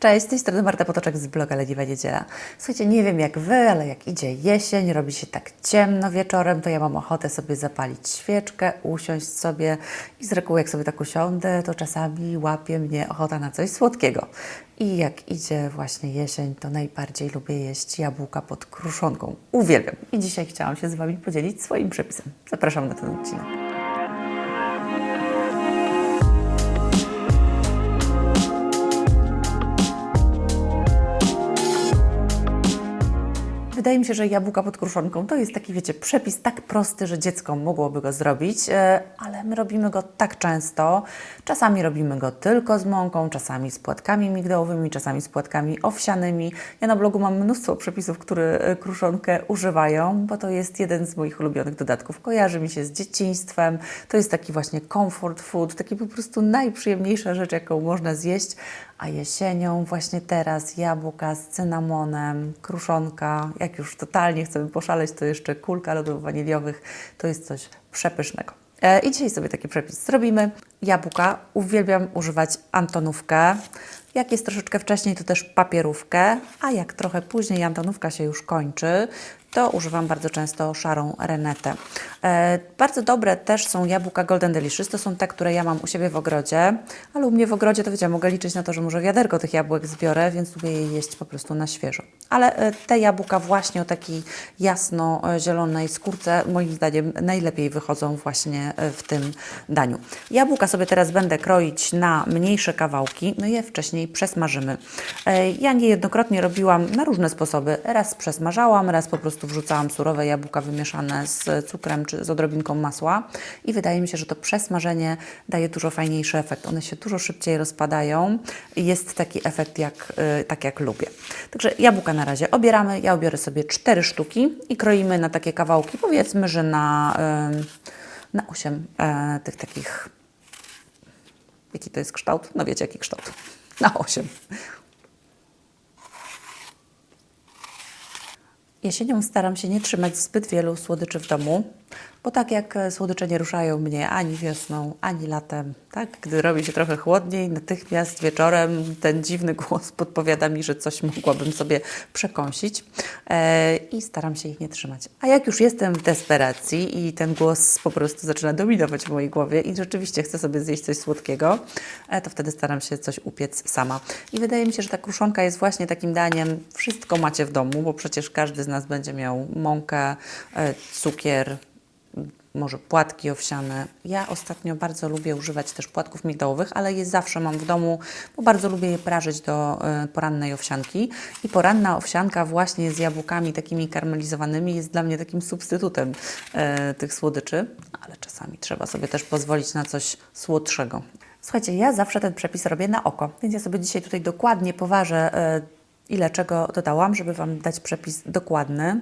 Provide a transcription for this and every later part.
Cześć, z tej strony Marta Potoczek z bloga Leniwa Niedziela. Słuchajcie, nie wiem jak Wy, ale jak idzie jesień, robi się tak ciemno wieczorem, to ja mam ochotę sobie zapalić świeczkę, usiąść sobie i z reguły jak sobie tak usiądę, to czasami łapie mnie ochota na coś słodkiego. I jak idzie właśnie jesień, to najbardziej lubię jeść jabłka pod kruszonką. Uwielbiam. I dzisiaj chciałam się z Wami podzielić swoim przepisem. Zapraszam na ten odcinek. Wydaje mi się, że jabłka pod kruszonką to jest taki, wiecie, przepis tak prosty, że dziecko mogłoby go zrobić, e, ale my robimy go tak często. Czasami robimy go tylko z mąką, czasami z płatkami migdałowymi, czasami z płatkami owsianymi. Ja na blogu mam mnóstwo przepisów, które e, kruszonkę używają, bo to jest jeden z moich ulubionych dodatków. Kojarzy mi się z dzieciństwem. To jest taki właśnie comfort food, taki po prostu najprzyjemniejsza rzecz, jaką można zjeść. A jesienią, właśnie teraz, jabłka z cynamonem, kruszonka. Jak już totalnie chcemy poszaleć, to jeszcze kulka lodów waniliowych. To jest coś przepysznego. E, I dzisiaj sobie taki przepis zrobimy. Jabłka. Uwielbiam używać Antonówkę. Jak jest troszeczkę wcześniej, to też papierówkę, a jak trochę później Antonówka się już kończy, to używam bardzo często szarą renetę. E, bardzo dobre też są jabłka Golden Delicious, to są te, które ja mam u siebie w ogrodzie, ale u mnie w ogrodzie to wiecie, mogę liczyć na to, że może wiaderko tych jabłek zbiorę, więc lubię je jeść po prostu na świeżo. Ale e, te jabłka właśnie o takiej jasno-zielonej skórce, moim zdaniem najlepiej wychodzą właśnie e, w tym daniu. Jabłka sobie teraz będę kroić na mniejsze kawałki, no i je wcześniej przesmażymy. Ja niejednokrotnie robiłam na różne sposoby. Raz przesmażałam, raz po prostu wrzucałam surowe jabłka wymieszane z cukrem czy z odrobinką masła i wydaje mi się, że to przesmażenie daje dużo fajniejszy efekt. One się dużo szybciej rozpadają i jest taki efekt, jak, y, tak jak lubię. Także jabłka na razie obieramy. Ja obiorę sobie cztery sztuki i kroimy na takie kawałki, powiedzmy, że na, y, na 8 e, tych takich Jaki to jest kształt? No wiecie, jaki kształt. Na 8. Jesienią staram się nie trzymać zbyt wielu słodyczy w domu, bo tak jak e, słodycze nie ruszają mnie ani wiosną, ani latem, tak? Gdy robi się trochę chłodniej, natychmiast wieczorem ten dziwny głos podpowiada mi, że coś mogłabym sobie przekąsić e, i staram się ich nie trzymać. A jak już jestem w desperacji i ten głos po prostu zaczyna dominować w mojej głowie i rzeczywiście chcę sobie zjeść coś słodkiego, e, to wtedy staram się coś upiec sama. I wydaje mi się, że ta kruszonka jest właśnie takim daniem, wszystko macie w domu, bo przecież każdy z nas będzie miał mąkę, cukier, może płatki owsiane. Ja ostatnio bardzo lubię używać też płatków migdałowych, ale je zawsze mam w domu, bo bardzo lubię je prażyć do e, porannej owsianki. I poranna owsianka właśnie z jabłkami takimi karmelizowanymi jest dla mnie takim substytutem e, tych słodyczy, ale czasami trzeba sobie też pozwolić na coś słodszego. Słuchajcie, ja zawsze ten przepis robię na oko, więc ja sobie dzisiaj tutaj dokładnie poważę, e, ile czego dodałam, żeby Wam dać przepis dokładny.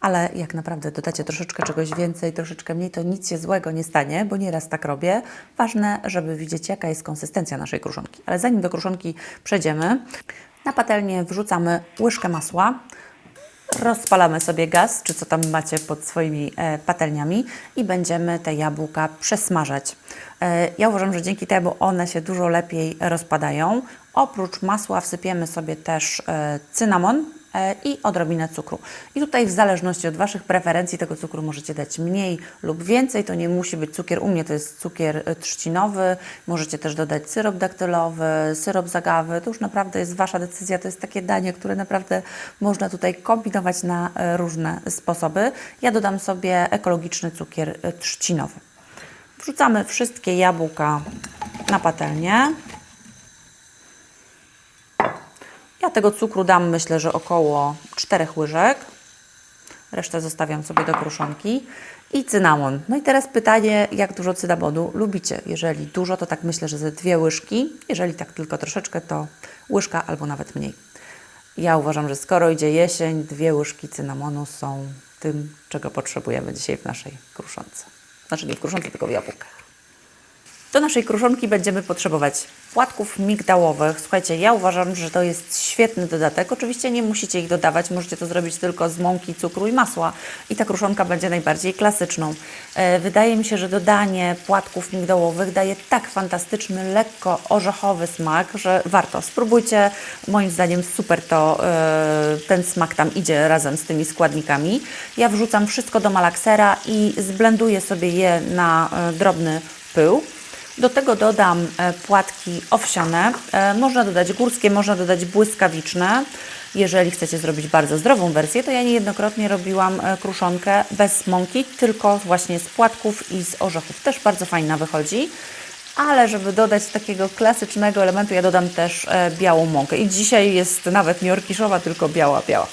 Ale jak naprawdę dodacie troszeczkę czegoś więcej, troszeczkę mniej, to nic się złego nie stanie, bo nieraz tak robię. Ważne, żeby widzieć, jaka jest konsystencja naszej kruszonki. Ale zanim do kruszonki przejdziemy, na patelnię wrzucamy łyżkę masła, rozpalamy sobie gaz, czy co tam macie pod swoimi e, patelniami i będziemy te jabłka przesmażać. E, ja uważam, że dzięki temu one się dużo lepiej rozpadają. Oprócz masła wsypiemy sobie też e, cynamon i odrobinę cukru. I tutaj w zależności od Waszych preferencji tego cukru możecie dać mniej lub więcej. To nie musi być cukier, u mnie to jest cukier e, trzcinowy. Możecie też dodać syrop daktylowy, syrop z agawy. To już naprawdę jest Wasza decyzja. To jest takie danie, które naprawdę można tutaj kombinować na e, różne sposoby. Ja dodam sobie ekologiczny cukier e, trzcinowy. Wrzucamy wszystkie jabłka na patelnię. Ja tego cukru dam myślę, że około 4 łyżek. Resztę zostawiam sobie do kruszonki. I cynamon. No i teraz pytanie, jak dużo cynamonu lubicie? Jeżeli dużo, to tak myślę, że ze dwie łyżki. Jeżeli tak tylko troszeczkę, to łyżka albo nawet mniej. Ja uważam, że skoro idzie jesień, dwie łyżki cynamonu są tym, czego potrzebujemy dzisiaj w naszej kruszonce. Znaczy nie w kruszonce, tylko w jabłkach. Do naszej kruszonki będziemy potrzebować płatków migdałowych. Słuchajcie, ja uważam, że to jest świetny dodatek. Oczywiście nie musicie ich dodawać, możecie to zrobić tylko z mąki, cukru i masła i ta kruszonka będzie najbardziej klasyczną. E, Wydaje mi się, że dodanie płatków migdałowych daje tak fantastyczny, lekko orzechowy smak, że warto. Spróbujcie. Moim zdaniem super to e, ten smak tam idzie razem z tymi składnikami. Ja wrzucam wszystko do malaksera i zblenduję sobie je na e, drobny pył. Do tego dodam e, płatki owsiane. E, Można dodać górskie, można dodać błyskawiczne. Jeżeli chcecie zrobić bardzo zdrową wersję, to ja niejednokrotnie robiłam e, kruszonkę bez mąki, tylko właśnie z płatków i z orzechów. Też bardzo fajna wychodzi. Ale żeby dodać takiego klasycznego elementu, ja dodam też białą mąkę. I dzisiaj jest nawet nie orkiszowa, tylko biała, biała.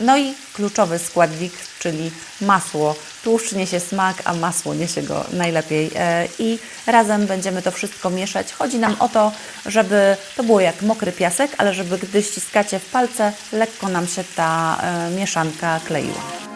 No i kluczowy składnik, czyli masło. Tłuszcz niesie smak, a masło niesie go najlepiej. E, I razem będziemy to wszystko mieszać. Chodzi nam o to, żeby to było jak mokry piasek, ale żeby gdy ściskacie w palce, lekko nam się ta e, mieszanka kleiła.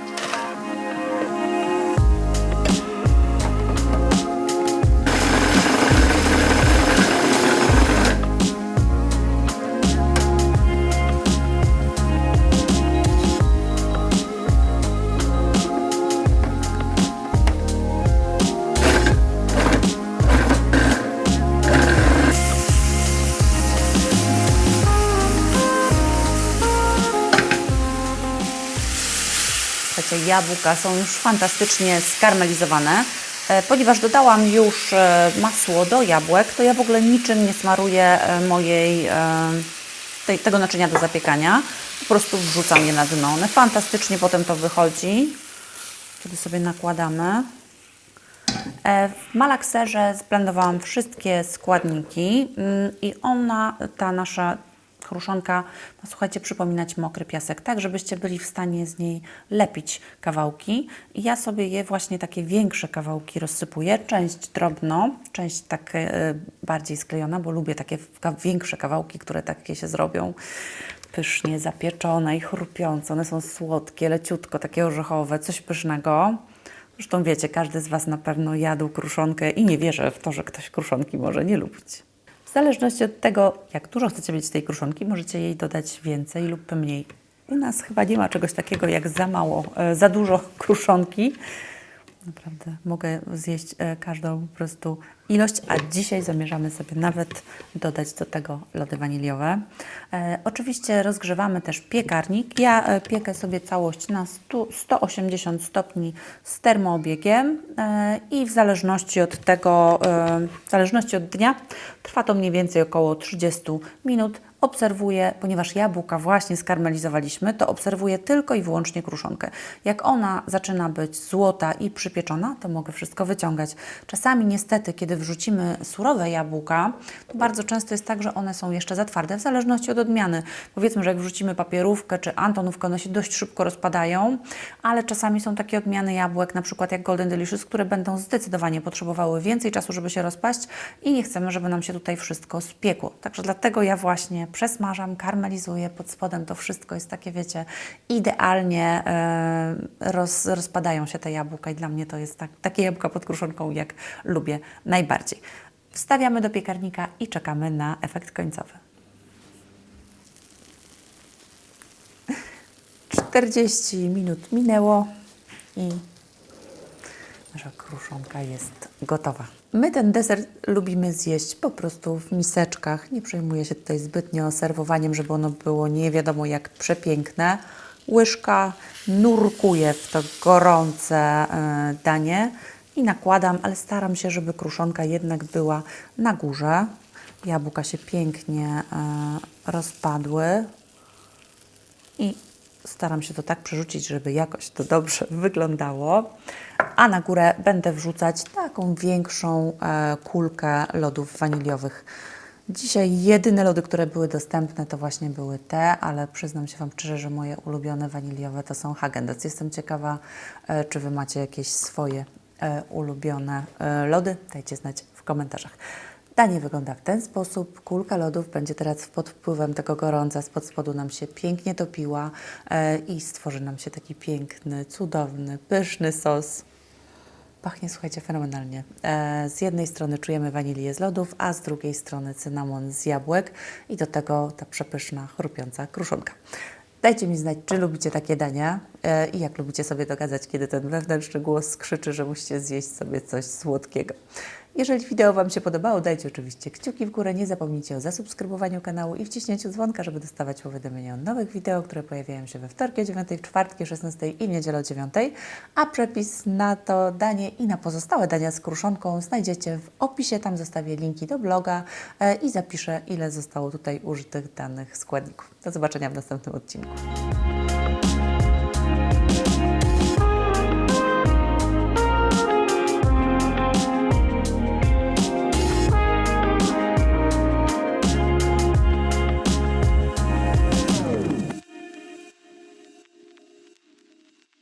Jabłka są już fantastycznie skarmelizowane. E, Ponieważ dodałam już e, masło do jabłek, to ja w ogóle niczym nie smaruję e, mojej, tej, tego naczynia do zapiekania. Po prostu wrzucam je na dno. One fantastycznie potem to wychodzi. Wtedy sobie nakładamy. W malakserze zblendowałam wszystkie składniki mm, i ona, ta nasza kruszonka, ma słuchajcie, przypominać mokry piasek, tak żebyście byli w stanie z niej lepić kawałki. I ja sobie je właśnie takie większe kawałki rozsypuję, część drobno, część tak e, bardziej sklejona, bo lubię takie większe kawałki, które takie się zrobią pysznie zapieczone i chrupiące. One są słodkie, leciutko, takie orzechowe, coś pysznego. Zresztą wiecie, każdy z Was na pewno jadł kruszonkę i nie wierzę w to, że ktoś kruszonki może nie lubić. W zależności od tego, jak dużo chcecie mieć tej kruszonki, możecie jej dodać więcej lub mniej. U nas chyba nie ma czegoś takiego jak za mało, e, za dużo kruszonki. Naprawdę mogę zjeść e, każdą po prostu ilość, a dzisiaj zamierzamy sobie nawet dodać do tego lody waniliowe. E, oczywiście rozgrzewamy też piekarnik. Ja e, piekę sobie całość na 100, 180 stopni z termoobiegiem i w zależności od tego, w zależności od dnia, trwa to mniej więcej około 30 minut obserwuję, ponieważ jabłka właśnie skarmelizowaliśmy, to obserwuję tylko i wyłącznie kruszonkę. Jak ona zaczyna być złota i przypieczona, to mogę wszystko wyciągać. Czasami niestety, kiedy wrzucimy surowe jabłka, to bardzo często jest tak, że one są jeszcze za twarde, w zależności od odmiany. Powiedzmy, że jak wrzucimy papierówkę czy antonówkę, one się dość szybko rozpadają, ale czasami są takie odmiany jabłek, na przykład jak Golden Delicious, które będą zdecydowanie potrzebowały więcej czasu, żeby się rozpaść i nie chcemy, żeby nam się tutaj wszystko spiekło. Także dlatego ja właśnie przesmażam, karmelizuję, pod spodem to wszystko jest takie, wiecie, idealnie e, roz, rozpadają się te jabłka i dla mnie to jest tak, takie jabłka pod kruszonką, jak lubię najbardziej. Wstawiamy do piekarnika i czekamy na efekt końcowy. 40 minut minęło i Nasza kruszonka jest gotowa. My ten deser lubimy zjeść po prostu w miseczkach. Nie przejmuję się tutaj zbytnio serwowaniem, żeby ono było nie wiadomo jak przepiękne. Łyżka nurkuje w to gorące e, danie i nakładam, ale staram się, żeby kruszonka jednak była na górze. Jabłka się pięknie e, rozpadły i staram się to tak przerzucić, żeby jakoś to dobrze wyglądało. A na górę będę wrzucać taką większą e, kulkę lodów waniliowych. Dzisiaj jedyne lody, które były dostępne, to właśnie były te, ale przyznam się Wam szczerze, że moje ulubione waniliowe to są Häagen-Dazs. Jestem ciekawa, e, czy Wy macie jakieś swoje e, ulubione lody. Dajcie znać w komentarzach. Danie wygląda w ten sposób. Kulka lodów będzie teraz pod wpływem tego gorąca spod spodu nam się pięknie topiła e, i stworzy nam się taki piękny, cudowny, pyszny sos. Pachnie, słuchajcie, fenomenalnie. E, z jednej strony czujemy wanilię z lodów, a z drugiej strony cynamon z jabłek i do tego ta przepyszna, chrupiąca kruszonka. Dajcie mi znać, czy lubicie takie dania e, i jak lubicie sobie dogadać, kiedy ten wewnętrzny głos krzyczy, że musicie zjeść sobie coś słodkiego. Jeżeli wideo Wam się podobało, dajcie oczywiście kciuki w górę. Nie zapomnijcie o zasubskrybowaniu kanału i wciśnięciu dzwonka, żeby dostawać powiadomienia o nowych wideo, które pojawiają się we wtorki o 9, w czwartki o 16 i w niedzielę o 9. A przepis na to danie i na pozostałe dania z kruszonką znajdziecie w opisie. Tam zostawię linki do bloga e, i zapiszę, ile zostało tutaj użytych danych składników. Do zobaczenia w następnym odcinku.